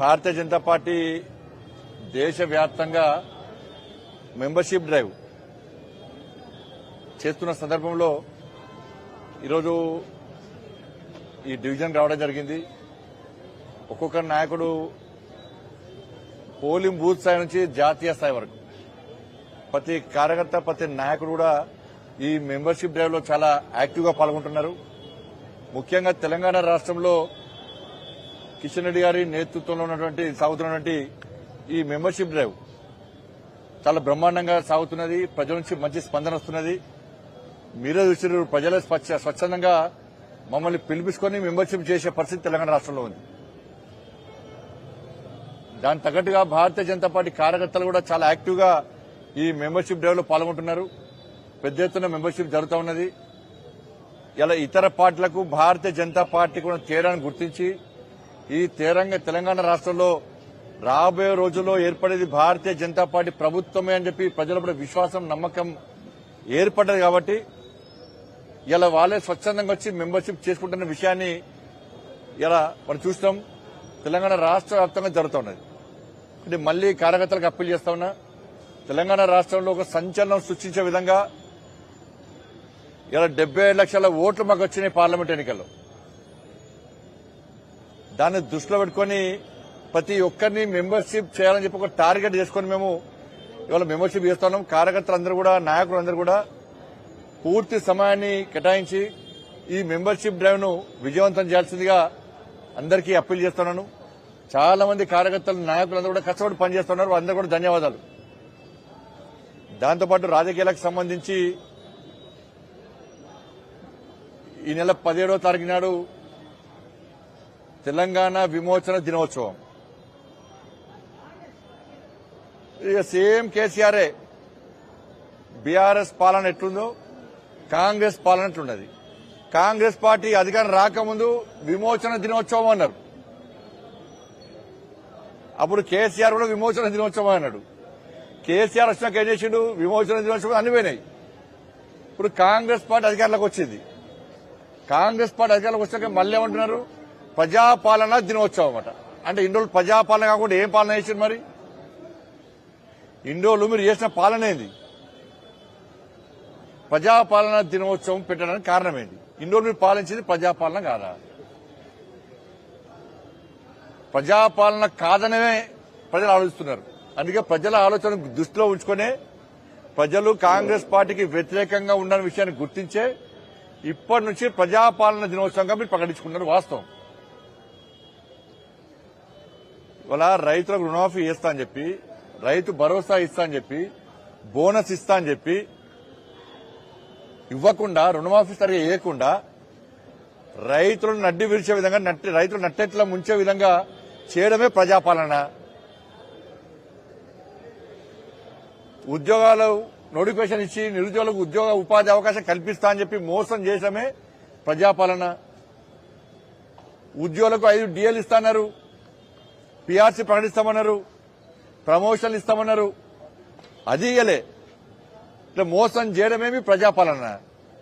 భారతీయ Janata party దేశవ్యాప్తంగా membership drive చేస్తున్న సందర్భంలో ఈరోజు ఈ డివిజన్ రావడం జరిగింది. ఒక్కొక్క నాయకుడు పోలింగ్ బూత్ స్థాయి నుంచి జాతీయ స్థాయి వరకు. ప్రతి కార్యకర్త ప్రతి నాయకుడు కూడా ఈ మెంబర్షిప్ డ్రైవ్లో చాలా యాక్టివ్గా పాల్గొంటున్నారు. ముఖ్యంగా తెలంగాణ రాష్ట్రంలో కిషన్ రెడ్డి గారి నేతృత్వంలో ఉన్నటువంటి సాగుతున్నటువంటి ఈ మెంబర్షిప్ డ్రైవ్ చాలా బ్రహ్మాండంగా సాగుతున్నది. ప్రజల నుంచి మంచి స్పందన వస్తున్నది. మీరే చూసిన ప్రజలే స్వచ్ఛ స్వచ్ఛందంగా మమ్మల్ని పిలిపించుకొని మెంబర్షిప్ చేసే పరిస్థితి తెలంగాణ రాష్ట్రంలో ఉంది. దాని తగ్గట్టుగా భారతీయ జనతా పార్టీ కార్యకర్తలు కూడా చాలా యాక్టివ్గా ఈ మెంబర్షిప్ డ్రైవ్లో పాల్గొంటున్నారు. పెద్ద ఎత్తున మెంబర్షిప్ జరుగుతూ ఉన్నది. ఇలా ఇతర పార్టీలకు భారతీయ జనతా పార్టీ కూడా తేడాను గుర్తించి ఈ తీరంగా తెలంగాణ రాష్ట్రంలో రాబోయే రోజుల్లో ఏర్పడేది భారతీయ జనతా పార్టీ ప్రభుత్వమే అని చెప్పి ప్రజల విశ్వాసం నమ్మకం ఏర్పడ్డది కాబట్టి ఇలా వాళ్ళే స్వచ్ఛందంగా వచ్చి మెంబర్షిప్ చేసుకుంటున్న విషయాన్ని ఇలా మనం చూస్తాం తెలంగాణ రాష్ట్ర వ్యాప్తంగా జరుగుతున్నది. అంటే మళ్ళీ కార్యకర్తలకు అప్పీల్ చేస్తా ఉన్నా తెలంగాణ రాష్ట్రంలో ఒక సంచలనం సృష్టించే విధంగా ఇలా డెబ్బై ఐదు లక్షల ఓట్లు మాకు వచ్చినాయి పార్లమెంట్ ఎన్నికల్లో. దాన్ని దృష్టిలో పెట్టుకొని ప్రతి ఒక్కరిని మెంబర్షిప్ చేయాలని చెప్పి ఒక టార్గెట్ చేసుకొని మేము ఇవాళ మెంబర్షిప్ చేస్తున్నాం. కార్యకర్తలందరూ కూడా నాయకులందరూ కూడా పూర్తి సమయాన్ని కేటాయించి ఈ మెంబర్షిప్ డ్రైవ్ను విజయవంతం చేయాల్సిందిగా అందరికీ అప్పీల్ చేస్తున్నాను. చాలా మంది కార్యకర్తలు నాయకులందరూ కూడా కష్టపడి పనిచేస్తున్నారు. అందరూ కూడా ధన్యవాదాలు. దాంతోపాటు రాజకీయాలకు సంబంధించి ఈ నెల పదిహేడవ తారీఖు నాడు తెలంగాణ విమోచన దినోత్సవం. ఇక సేమ్ కేసీఆరే బీఆర్ఎస్ పాలన ఎట్లుందో కాంగ్రెస్ పాలన ఎట్లున్నది. కాంగ్రెస్ పార్టీ అధికారం రాకముందు విమోచన దినోత్సవం అన్నారు. అప్పుడు కేసీఆర్ కూడా విమోచన దినోత్సవం అన్నాడు. కేసీఆర్ వచ్చినాక ఏం చేసిండు? విమోచన దినోత్సవం అన్ని పోయినాయి. ఇప్పుడు కాంగ్రెస్ పార్టీ అధికారంలోకి వచ్చింది. కాంగ్రెస్ పార్టీ అధికారంలోకి వచ్చాక మళ్ళీ ఏమంటున్నారు? ప్రజాపాలన దినోత్సవం అనమాట అంటే ఇన్ని రోజులు ప్రజాపాలన కాకుండా ఏం పాలన చేసారు మరి? ఇన్ని రోజులు మీరు చేసిన పాలన ఏంది? ప్రజాపాలన దినోత్సవం పెట్టడానికి కారణం ఏంటి ఇన్ని రోజులు మీరు పాలించేది ప్రజాపాలన కాదా? ప్రజాపాలన కాదనే ప్రజలు ఆలోచిస్తున్నారు. అందుకే ప్రజల ఆలోచన దృష్టిలో ఉంచుకునే ప్రజలు కాంగ్రెస్ పార్టీకి వ్యతిరేకంగా ఉన్న విషయాన్ని గుర్తించే ఇప్పటి నుంచి ప్రజాపాలన దినోత్సవంగా మీరు ప్రకటించుకున్నారు వాస్తవం. ఇవాళ రైతులకు రుణమాఫీ ఇస్తా అని చెప్పి రైతు భరోసా ఇస్తా అని చెప్పి బోనస్ ఇస్తా అని చెప్పి ఇవ్వకుండా రుణమాఫీ సరిగా వేయకుండా రైతులను నడ్డి విరిచే విధంగా నట్టి రైతులు నట్టెట్లా ముంచే విధంగా చేయడమే ప్రజాపాలన. ఉద్యోగాలు నోటిఫికేషన్ ఇచ్చి నిరుద్యోగులకు ఉద్యోగ ఉపాధి అవకాశం కల్పిస్తా అని చెప్పి మోసం చేయడమే ప్రజాపాలన. ఉద్యోగులకు ఐదు డిఎల్ ఇస్తాన్నారు పిఆర్సీ ప్రకటిస్తామన్నారు ప్రమోషన్లు ఇస్తామన్నారు. అది ఇయ్యలే. ఇట్లా మోసం చేయడమేమి ప్రజాపాలన.